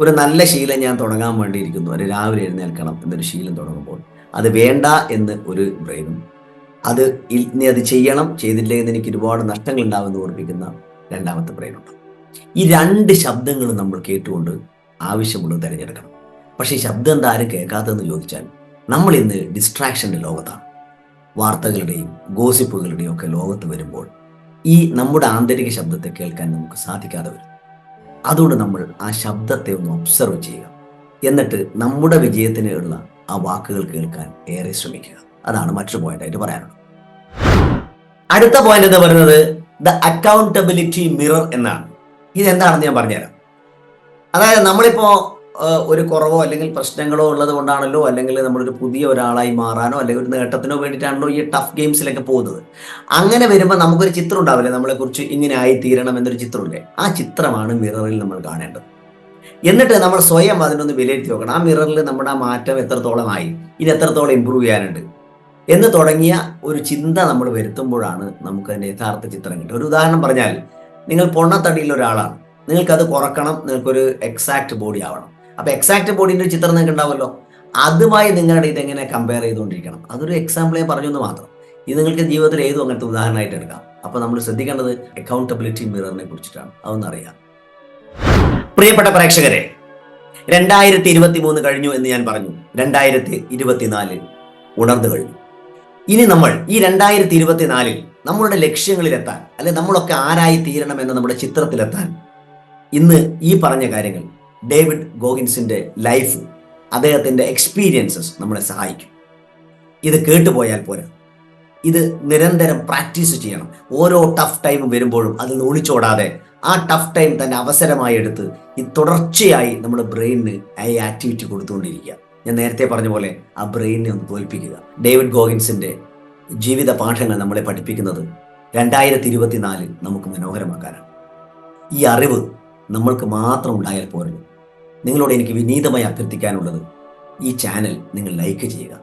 ഒരു നല്ല ശീലം ഞാൻ തുടങ്ങാൻ വേണ്ടിയിരിക്കുന്നു. അല്ലെങ്കിൽ രാവിലെ എഴുന്നേൽക്കണം എന്നൊരു ശീലം തുടങ്ങുമ്പോൾ അത് വേണ്ട എന്ന് ഒരു ബ്രെയിനും അത് ഇനി അത് ചെയ്യണം ചെയ്തില്ലെങ്കിൽ എനിക്ക് ഒരുപാട് നഷ്ടങ്ങൾ ഉണ്ടാവുമെന്ന് ഓർപ്പിക്കുന്ന രണ്ടാമത്തെ ബ്രെയിനുണ്ട് ഈ രണ്ട് ശബ്ദങ്ങളും നമ്മൾ കേട്ടുകൊണ്ട് ആവശ്യമുള്ളത് തിരഞ്ഞെടുക്കണം. പക്ഷേ ശബ്ദം എന്താ ആരും കേൾക്കാത്തതെന്ന് ചോദിച്ചാൽ നമ്മൾ ഇന്ന് ഡിസ്ട്രാക്ഷന്റെ ലോകത്താണ്. വാർത്തകളുടെയും ഗോസിപ്പുകളുടെയും ഒക്കെ ലോകത്ത് വരുമ്പോൾ ഈ നമ്മുടെ ആന്തരിക ശബ്ദത്തെ കേൾക്കാൻ നമുക്ക് സാധിക്കാതെ വരും. അതുകൊണ്ട് നമ്മൾ ആ ശബ്ദത്തെ ഒന്ന് ഒബ്സർവ് ചെയ്യുക. എന്നിട്ട് നമ്മുടെ വിജയത്തിന് ഉള്ള ആ വാക്കുകൾ കേൾക്കാൻ ഏറെ ശ്രമിക്കുക. അതാണ് മറ്റൊരു പോയിന്റ് ആയിട്ട് പറയാനുള്ളത്. അടുത്ത പോയിന്റ് എന്താ പറയുന്നത്? ദ അക്കൗണ്ടബിലിറ്റി മിറർ എന്നാണ്. ഇതെന്താണെന്ന് ഞാൻ പറഞ്ഞുതരാം. അതായത് നമ്മളിപ്പോ ഒരു കുറവോ അല്ലെങ്കിൽ പ്രശ്നങ്ങളോ ഉള്ളത് കൊണ്ടാണല്ലോ അല്ലെങ്കിൽ നമ്മളൊരു പുതിയ ഒരാളായി മാറാനോ അല്ലെങ്കിൽ ഒരു നേട്ടത്തിനോ വേണ്ടിയിട്ടാണല്ലോ ഈ ടഫ് ഗെയിംസിലൊക്കെ പോകുന്നത്. അങ്ങനെ വരുമ്പോൾ നമുക്കൊരു ചിത്രം ഉണ്ടാവില്ലേ? നമ്മളെ കുറിച്ച് ഇങ്ങനെ ആയി തീരണം എന്നൊരു ചിത്രമില്ലേ? ആ ചിത്രമാണ് മിററിൽ നമ്മൾ കാണേണ്ടത്. എന്നിട്ട് നമ്മൾ സ്വയം അതിനൊന്ന് വിലയിരുത്തി നോക്കണം. ആ മിററിൽ നമ്മുടെ ആ മാറ്റം എത്രത്തോളമായി ഇനി എത്രത്തോളം ഇമ്പ്രൂവ് ചെയ്യാനുണ്ട്? എന്ന് തുടങ്ങിയ ഒരു ചിന്ത നമ്മൾ വരുത്തുമ്പോഴാണ് നമുക്ക് അതിന്റെ യഥാർത്ഥ ചിത്രം കിട്ടുക. ഒരു ഉദാഹരണം പറഞ്ഞാൽ നിങ്ങൾ പൊണ്ണത്തടിയിൽ ഒരാളാണ്. നിങ്ങൾക്കത് കുറക്കണം. നിങ്ങൾക്കൊരു എക്സാക്ട് ബോഡി ആവണം. അപ്പൊ എക്സാക്ട് ബോഡിന്റെ ചിത്രം നിങ്ങൾക്ക് ഉണ്ടാവുമല്ലോ. അതുമായി നിങ്ങളുടെ ഇതെങ്ങനെ കമ്പയർ ചെയ്തുകൊണ്ടിരിക്കണം. അതൊരു എക്സാമ്പിൾ ഞാൻ പറഞ്ഞു എന്ന് മാത്രം. ഇത് നിങ്ങൾക്ക് ജീവിതത്തിൽ ഏതും അങ്ങനത്തെ ഉദാഹരണമായിട്ട് എടുക്കാം. അപ്പൊ നമ്മൾ ശ്രദ്ധിക്കേണ്ടത് അക്കൗണ്ടബിലിറ്റി മിററിനെ കുറിച്ചിട്ടാണ്. അതൊന്നും അറിയാം. പ്രിയപ്പെട്ട പ്രേക്ഷകരെ രണ്ടായിരത്തി ഇരുപത്തി മൂന്ന് കഴിഞ്ഞു എന്ന് ഞാൻ പറഞ്ഞു. രണ്ടായിരത്തി ഇരുപത്തിനാലിൽ ഉണർന്നു കഴിഞ്ഞു. ഇനി നമ്മൾ ഈ രണ്ടായിരത്തി ഇരുപത്തിനാലിൽ നമ്മളുടെ ലക്ഷ്യങ്ങളിലെത്താൻ അല്ലെ നമ്മളൊക്കെ ആരായി തീരണം എന്ന നമ്മുടെ ചിത്രത്തിലെത്താൻ ഇന്ന് ഈ പറഞ്ഞ കാര്യങ്ങൾ ഡേവിഡ് ഗോഗിൻസിന്റെ ലൈഫ് അദ്ദേഹത്തിന്റെ എക്സ്പീരിയൻസസ് നമ്മളെ സഹായിക്കും. ഇത് കേട്ടുപോയാൽ പോരാ. ഇത് നിരന്തരം പ്രാക്ടീസ് ചെയ്യണം. ഓരോ ടഫ് ടൈം വരുമ്പോഴും അതിൽ നിന്ന് ഒളിച്ചോടാതെ ആ ടഫ് ടൈം തന്നെ അവസരമായി എടുത്ത് ഈ തുടർച്ചയായി നമ്മുടെ ബ്രെയിനിന് ഈ ആക്ടിവിറ്റി കൊടുത്തുകൊണ്ടിരിക്കുക. ഞാൻ നേരത്തെ പറഞ്ഞ പോലെ ആ ബ്രെയിനിനെ ഒന്ന് തോൽപ്പിക്കുക. ഡേവിഡ് ഗോഗിൻസിന്റെ ജീവിത പാഠങ്ങൾ നമ്മളെ പഠിപ്പിക്കുന്നത് രണ്ടായിരത്തി ഇരുപത്തിനാല് നമുക്ക് മനോഹരമാക്കാനാണ്. ഈ അറിവ് നമ്മൾക്ക് മാത്രം ഉണ്ടായാൽ പോരല്ലോ. നിങ്ങളോട് എനിക്ക് വിനീതമായി അഭ്യർത്ഥിക്കാനുള്ളത് ഈ ചാനൽ നിങ്ങൾ ലൈക്ക് ചെയ്യുക.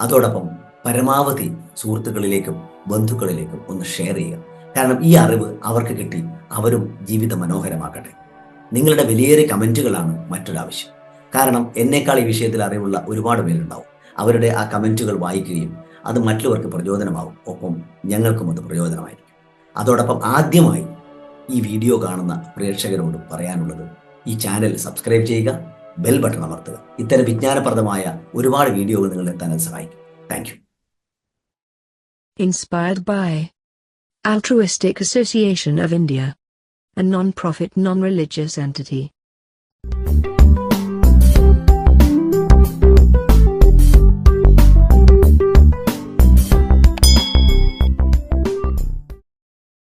അതോടൊപ്പം പരമാവധി സുഹൃത്തുക്കളിലേക്കും ബന്ധുക്കളിലേക്കും ഒന്ന് ഷെയർ ചെയ്യുക. കാരണം ഈ അറിവ് അവർക്ക് കിട്ടി അവരും ജീവിതം മനോഹരമാക്കട്ടെ. നിങ്ങളുടെ വിലയേറിയ കമന്റുകളാണ് മറ്റൊരാവശ്യം. കാരണം എന്നേക്കാൾ ഈ വിഷയത്തിൽ അറിവുള്ള ഒരുപാട് പേരുണ്ടാവും. അവരുടെ ആ കമന്റുകൾ വായിക്കുകയും അത് മറ്റുള്ളവർക്ക് പ്രചോദനമാവും. ഒപ്പം ഞങ്ങൾക്കും അത് പ്രയോജനമായിരിക്കും അതോടൊപ്പം ആദ്യമായി ഈ വീഡിയോ കാണുന്ന പ്രേക്ഷകരോട് പറയാനുള്ളത് ഈ ചാനൽ സബ്സ്ക്രൈബ് ചെയ്യുക ബെൽ ബട്ടൺ അമർത്തുക ഇത്തരം വിജ്ഞാനപ്രദമായ ഒരുപാട് വീഡിയോകൾ നിങ്ങൾ എത്താൻ സഹായിക്കും thank you Inspired by Altruistic Association of India, a non-profit non-religious entity.